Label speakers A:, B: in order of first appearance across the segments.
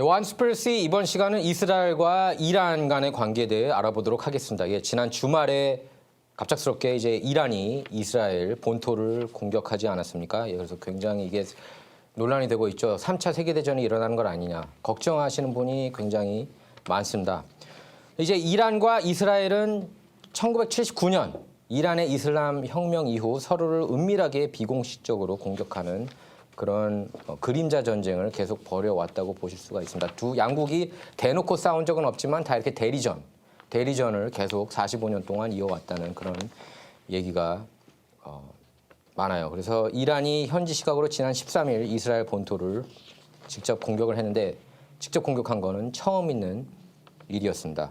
A: 네, 원스플시 이번 시간은 이스라엘과 이란 간의 관계에 대해 알아보도록 하겠습니다. 예, 지난 주말에 갑작스럽게 이제 이란이 이스라엘 본토를 공격하지 않았습니까? 예, 그래서 굉장히 이게 논란이 되고 있죠. 3차 세계대전이 일어나는 건 아니냐. 걱정하시는 분이 굉장히 많습니다. 이제 이란과 이스라엘은 1979년 이란의 이슬람 혁명 이후 서로를 은밀하게 비공식적으로 공격하는 그런 어, 그림자 전쟁을 계속 벌여왔다고 보실 수가 있습니다. 두 양국이 대놓고 싸운 적은 없지만 다 이렇게 대리전, 대리전을 계속 45년 동안 이어왔다는 그런 얘기가 어, 많아요. 그래서 이란이 현지 시각으로 지난 13일 이스라엘 본토를 직접 공격을 했는데 직접 공격한 거는 처음 있는 일이었습니다.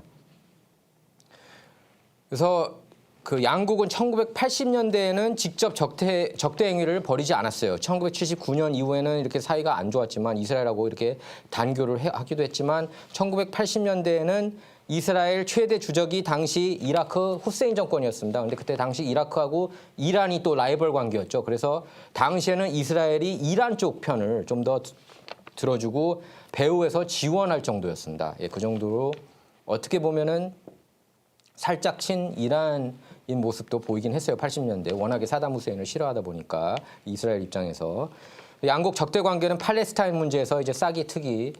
A: 그래서 그 양국은 1980년대에는 직접 적대 적대 행위를 벌이지 않았어요. 1979년 이후에는 이렇게 사이가 안 좋았지만 이스라엘하고 이렇게 단교를 해- 하기도 했지만 1980년대에는 이스라엘 최대 주적이 당시 이라크 후세인 정권이었습니다. 근데 그때 당시 이라크하고 이란이 또 라이벌 관계였죠. 그래서 당시에는 이스라엘이 이란 쪽 편을 좀 더 들어주고 배후에서 지원할 정도였습니다. 예, 그 정도로 어떻게 보면은 살짝 친 이란 인 모습도 보이긴 했어요. 80년대 워낙에 사담 후세인을 싫어하다 보니까 이스라엘 입장에서 양국 적대 관계는 팔레스타인 문제에서 이제 싹이 트기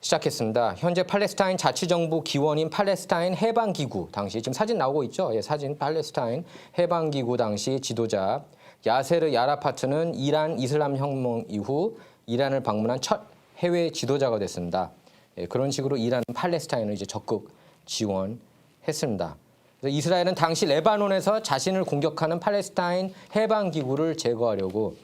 A: 시작했습니다. 현재 팔레스타인 자치정부 기원인 팔레스타인 해방기구 당시 지금 사진 나오고 있죠. 예, 사진 팔레스타인 해방기구 당시 지도자 야세르 야라파트는 이란 이슬람 혁명 이후 이란을 방문한 첫 해외 지도자가 됐습니다. 예, 그런 식으로 이란 팔레스타인을 이제 적극 지원 했습니다. 이스라엘은 당시 레바논에서 자신을 공격하는 팔레스타인 해방기구를 제거하려고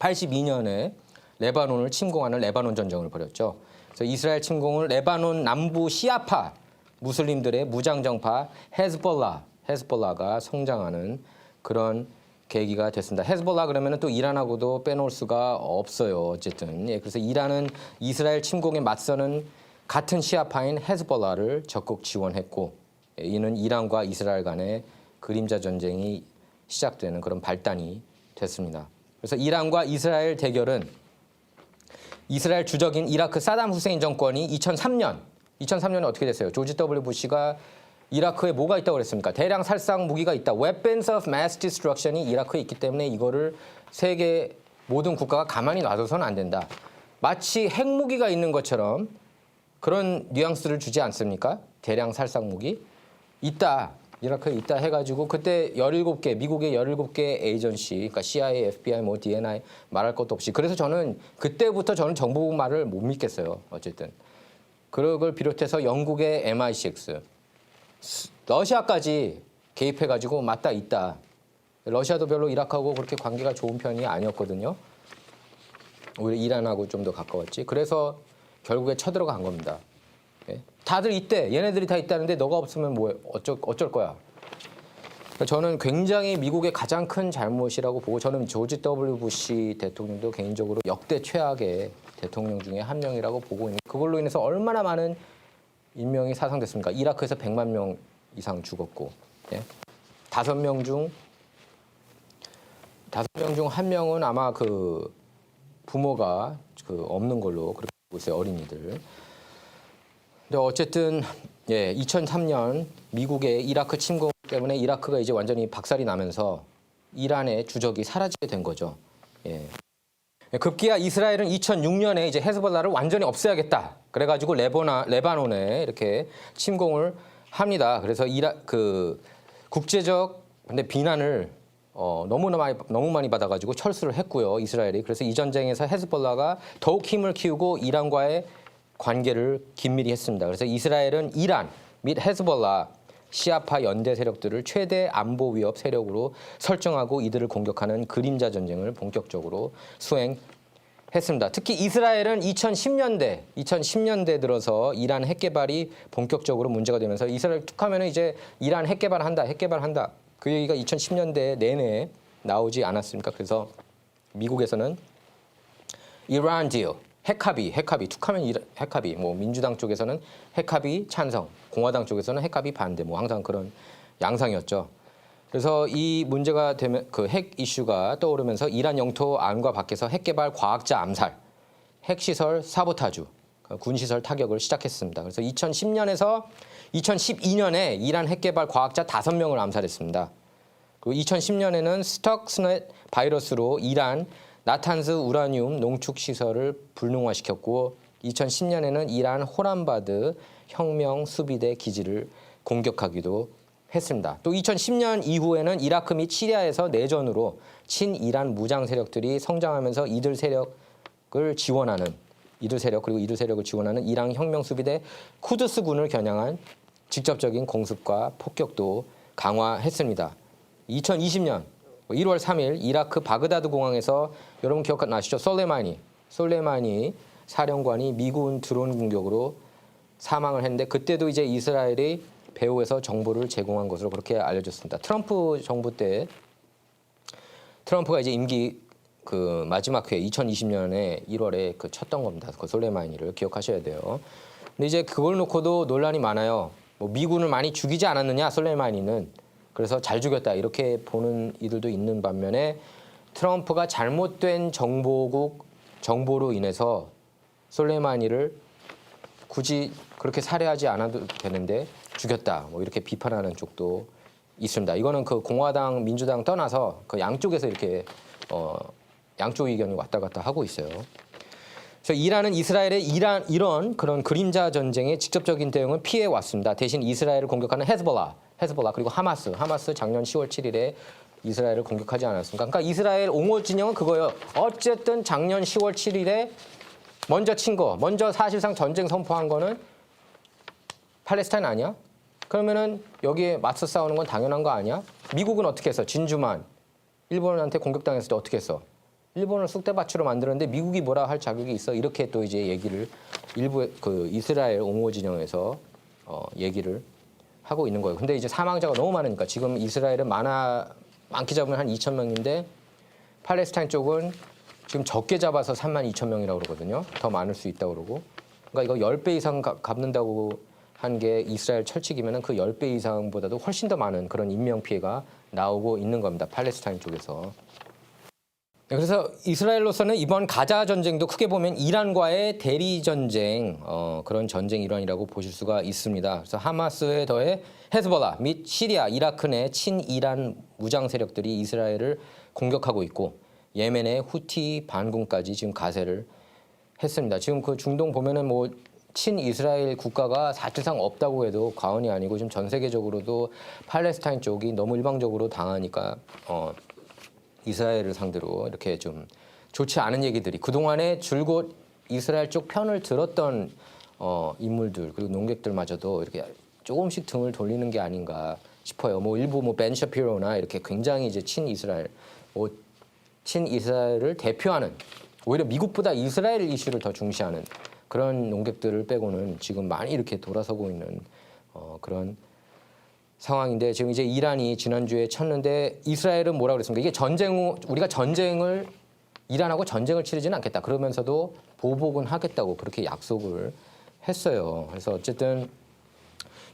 A: 82년에 레바논을 침공하는 레바논 전쟁을 벌였죠. 그래서 이스라엘 침공을 레바논 남부 시아파 무슬림들의 무장정파 헤즈볼라, 헤즈볼라가 성장하는 그런 계기가 됐습니다. 헤즈볼라 그러면은 또 이란하고도 빼놓을 수가 없어요. 어쨌든 예, 그래서 이란은 이스라엘 침공에 맞서는 같은 시아파인 헤즈볼라를 적극 지원했고 예, 이는 이란과 이스라엘 간의 그림자 전쟁이 시작되는 그런 발단이 됐습니다. 그래서 이란과 이스라엘 대결은 이스라엘 주적인 이라크 사담 후세인 정권이 2003년 2003년에 어떻게 됐어요? 조지 W 부시가 이라크에 뭐가 있다고 그랬습니까? 대량 살상 무기가 있다. Weapons of Mass Destruction이 이라크에 있기 때문에 이거를 세계 모든 국가가 가만히 놔둬서는 안 된다. 마치 핵무기가 있는 것처럼 그런 뉘앙스를 주지 않습니까? 대량 살상 무기 있다. 이라크에 있다 해가지고 그때 17개 미국의 17개 에이전시 그러니까 CIA, FBI, 뭐 DNI 말할 것도 없이 그래서 저는 그때부터 저는 정보국 말을 못 믿겠어요. 어쨌든 그걸 비롯해서 영국의 MI6 러시아까지 개입해가지고 맞다 있다. 러시아도 별로 이라크하고 그렇게 관계가 좋은 편이 아니었거든요. 오히려 이란하고 좀 더 가까웠지. 그래서 결국에 쳐들어간 겁니다. 예? 다들 있대. 얘네들이 다 있다는데 너가 없으면 뭐 어쩔 어쩔 거야. 그러니까 저는 굉장히 미국의 가장 큰 잘못이라고 보고 저는 조지 W 부시 대통령도 개인적으로 역대 최악의 대통령 중에 한 명이라고 보고 있는 그걸로 인해서 얼마나 많은 인명이 사상됐습니까? 이라크에서 100만 명 이상 죽었고 예? 다섯 명중 다섯 명 중 한 명은 아마 그 부모가 그 없는 걸로 그렇게 보고 있어요 어린이들. 근데 어쨌든 예, 2003년 미국의 이라크 침공 때문에 이라크가 이제 완전히 박살이 나면서 이란의 주적이 사라지게 된 거죠. 예. 급기야 이스라엘은 2006년에 이제 헤즈볼라를 완전히 없애야겠다. 그래가지고 레보나 레바논에 이렇게 침공을 합니다. 그래서 이라 그 국제적 근데 비난을 어, 너무나 많이 너무 많이 받아가지고 철수를 했고요. 이스라엘이 그래서 이 전쟁에서 헤즈볼라가 더욱 힘을 키우고 이란과의 관계를 긴밀히 했습니다. 그래서 이스라엘은 이란 및 헤즈볼라 시아파 연대 세력들을 최대 안보 위협 세력으로 설정하고 이들을 공격하는 그림자 전쟁을 본격적으로 수행했습니다. 특히 이스라엘은 2010년대 2010년대 들어서 이란 핵 개발이 본격적으로 문제가 되면서 이스라엘 툭 하면은 이제 이란 핵 개발 한다, 핵 개발 한다. 그 얘기가 2010년대 내내 나오지 않았습니까? 그래서 미국에서는 이란 딜, 핵합의, 핵합의, 툭하면 핵합의, 뭐 민주당 쪽에서는 핵합의 찬성, 공화당 쪽에서는 핵합의 반대, 뭐 항상 그런 양상이었죠. 그래서 이 문제가 되면 그 핵 이슈가 떠오르면서 이란 영토 안과 밖에서 핵 개발 과학자 암살, 핵 시설 사보타주, 군 시설 타격을 시작했습니다. 그래서 2010년에서 2012년에 이란 핵 개발 과학자 5명을 암살했습니다. 그리고 2010년에는 스톡스넷 바이러스로 이란 나탄스 우라늄 농축 시설을 불능화시켰고 2010년에는 이란 호란바드 혁명 수비대 기지를 공격하기도 했습니다. 또 2010년 이후에는 이라크 및 시리아에서 내전으로 친이란 무장 세력들이 성장하면서 이들 세력을 지원하는 이들 세력 그리고 이들 세력을 지원하는 이란 혁명 수비대 쿠드스군을 겨냥한 직접적인 공습과 폭격도 강화했습니다. 2020년 1월 3일 이라크 바그다드 공항에서 여러분 기억나시죠? 솔레마니 솔레마니 사령관이 미군 드론 공격으로 사망을 했는데 그때도 이제 이스라엘이 배후에서 정보를 제공한 것으로 그렇게 알려졌습니다. 트럼프 정부 때 트럼프가 이제 임기 그 마지막 회 2020년에 1월에 그 쳤던 겁니다. 그 솔레마니를 기억하셔야 돼요. 근데 이제 그걸 놓고도 논란이 많아요. 뭐 미군을 많이 죽이지 않았느냐 솔레마니는 그래서 잘 죽였다 이렇게 보는 이들도 있는 반면에 트럼프가 잘못된 정보국 정보로 인해서 솔레마니를 굳이 그렇게 살해하지 않아도 되는데 죽였다 뭐 이렇게 비판하는 쪽도 있습니다. 이거는 그 공화당 민주당 떠나서 그 양쪽에서 이렇게 어 양쪽 의견이 왔다 갔다 하고 있어요. 그래서 이란은 이스라엘의 이란 이런 그런 그림자 전쟁의 직접적인 대응은 피해 왔습니다. 대신 이스라엘을 공격하는 헤즈볼라, 헤즈볼라 그리고 하마스, 하마스 작년 10월 7일에 이스라엘을 공격하지 않았습니까? 그러니까 이스라엘 옹호 진영은 그거예요. 어쨌든 작년 10월 7일에 먼저 친 거, 먼저 사실상 전쟁 선포한 거는 팔레스타인 아니야? 그러면은 여기에 맞서 싸우는 건 당연한 거 아니야? 미국은 어떻게 했어? 진주만 일본한테 공격당했을 때 어떻게 했어? 일본을 쑥대밭으로 만들었는데 미국이 뭐라 할 자격이 있어? 이렇게 또 이제 얘기를 일부 그 이스라엘 옹호 진영에서 어, 얘기를 하고 있는 거예요. 근데 이제 사망자가 너무 많으니까 지금 이스라엘은 많아 많게 잡으면 한 2천 명인데 팔레스타인 쪽은 지금 적게 잡아서 3만 2천 명이라고 그러거든요. 더 많을 수 있다고 그러고. 그러니까 이거 10배 이상 가- 갚는다고 한 게 이스라엘 철칙이면은 그 10배 이상보다도 훨씬 더 많은 그런 인명 피해가 나오고 있는 겁니다. 팔레스타인 쪽에서. 네, 그래서 이스라엘로서는 이번 가자 전쟁도 크게 보면 이란과의 대리 전쟁 어, 그런 전쟁 일환이라고 보실 수가 있습니다. 그래서 하마스에 더해 헤즈볼라 및 시리아, 이라크 내 친이란 무장 세력들이 이스라엘을 공격하고 있고 예멘의 후티 반군까지 지금 가세를 했습니다. 지금 그 중동 보면은 뭐 친이스라엘 국가가 사실상 없다고 해도 과언이 아니고 지금 전 세계적으로도 팔레스타인 쪽이 너무 일방적으로 당하니까 어, 이스라엘을 상대로 이렇게 좀 좋지 않은 얘기들이 그동안에 줄곧 이스라엘 쪽 편을 들었던 어, 인물들 그리고 농객들마저도 이렇게 조금씩 등을 돌리는 게 아닌가 싶어요. 뭐 일부 뭐벤 샤피로나 이렇게 굉장히 이제 친 이스라엘 뭐 친 이스라엘을 대표하는 오히려 미국보다 이스라엘 이슈를 더 중시하는 그런 농객들을 빼고는 지금 많이 이렇게 돌아서고 있는 어, 그런 상황인데 지금 이제 이란이 지난주에 쳤는데 이스라엘은 뭐라 그랬습니까? 이게 전쟁 후 우리가 전쟁을 이란하고 전쟁을 치르지는 않겠다. 그러면서도 보복은 하겠다고 그렇게 약속을 했어요. 그래서 어쨌든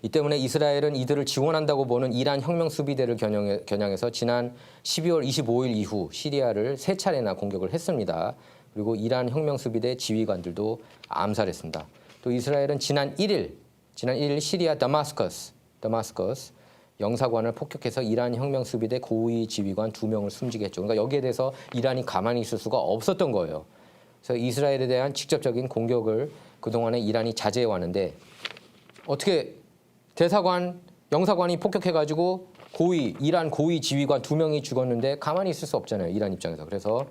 A: 이 때문에 이스라엘은 이들을 지원한다고 보는 이란 혁명 수비대를 겨냥해, 겨냥해서 지난 12월 25일 이후 시리아를 세 차례나 공격을 했습니다. 그리고 이란 혁명 수비대 지휘관들도 암살했습니다. 또 이스라엘은 지난 1일 지난 1일 시리아 다마스커스 다마스커스 영사관을 폭격해서 이란 혁명 수비대 고위 지휘관 두 명을 숨지게 했죠. 그러니까 여기에 대해서 이란이 가만히 있을 수가 없었던 거예요. 그래서 이스라엘에 대한 직접적인 공격을 그동안에 이란이 자제해 왔는데 어떻게 대사관, 영사관이 폭격해 가지고 고위 이란 고위 지휘관 두 명이 죽었는데 가만히 있을 수 없잖아요. 이란 입장에서. 그래서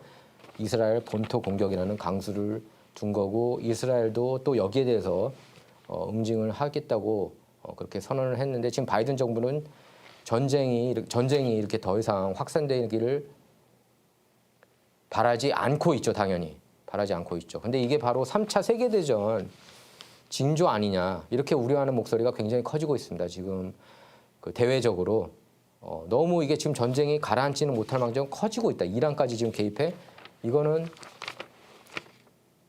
A: 이스라엘 본토 공격이라는 강수를 둔 거고 이스라엘도 또 여기에 대해서 어, 응징을 하겠다고 어, 그렇게 선언을 했는데 지금 바이든 정부는 전쟁이 전쟁이 이렇게 더 이상 확산되기를 바라지 않고 있죠, 당연히. 바라지 않고 있죠. 근데 이게 바로 3차 세계 대전 징조 아니냐 이렇게 우려하는 목소리가 굉장히 커지고 있습니다. 지금 그 대외적으로 어, 너무 이게 지금 전쟁이 가라앉지는 못할 망정 커지고 있다. 이란까지 지금 개입해 이거는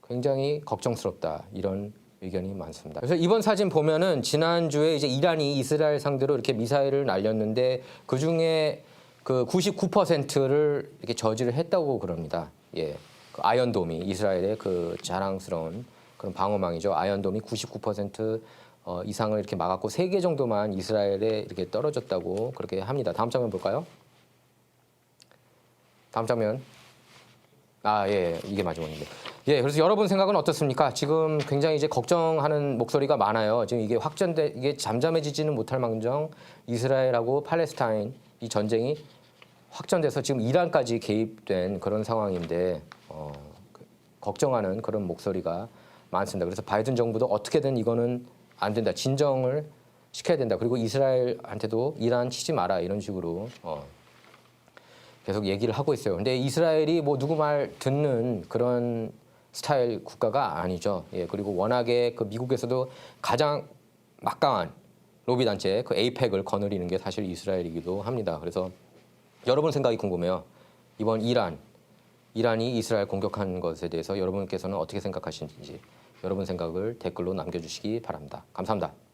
A: 굉장히 걱정스럽다 이런 의견이 많습니다. 그래서 이번 사진 보면은 지난주에 이제 이란이 이스라엘 상대로 이렇게 미사일을 날렸는데 그 중에 그 99%를 이렇게 저지를 했다고 그럽니다. 예. 그 아이언돔이 이스라엘의 그 자랑스러운 그런 방어망이죠. 아이언돔이 99% 어, 이상을 이렇게 막았고 세 개 정도만 이스라엘에 이렇게 떨어졌다고 그렇게 합니다. 다음 장면 볼까요? 다음 장면. 아, 예, 이게 마지막인데. 예, 그래서 여러분 생각은 어떻습니까? 지금 굉장히 이제 걱정하는 목소리가 많아요. 지금 이게 확전돼, 이게 잠잠해지지는 못할 망정 이스라엘하고 팔레스타인 이 전쟁이 확전돼서 지금 이란까지 개입된 그런 상황인데, 어, 그, 걱정하는 그런 목소리가 많습니다. 그래서 바이든 정부도 어떻게든 이거는 안 된다. 진정을 시켜야 된다. 그리고 이스라엘한테도 이란 치지 마라. 이런 식으로, 어, 계속 얘기를 하고 있어요. 근데 이스라엘이 뭐 누구 말 듣는 그런 스타일 국가가 아니죠. 예, 그리고 워낙에 그 미국에서도 가장 막강한 로비 단체 그 에이펙을 거느리는 게 사실 이스라엘이기도 합니다. 그래서 여러분 생각이 궁금해요. 이번 이란 이란이 이스라엘 공격한 것에 대해서 여러분께서는 어떻게 생각하시는지 여러분 생각을 댓글로 남겨주시기 바랍니다. 감사합니다.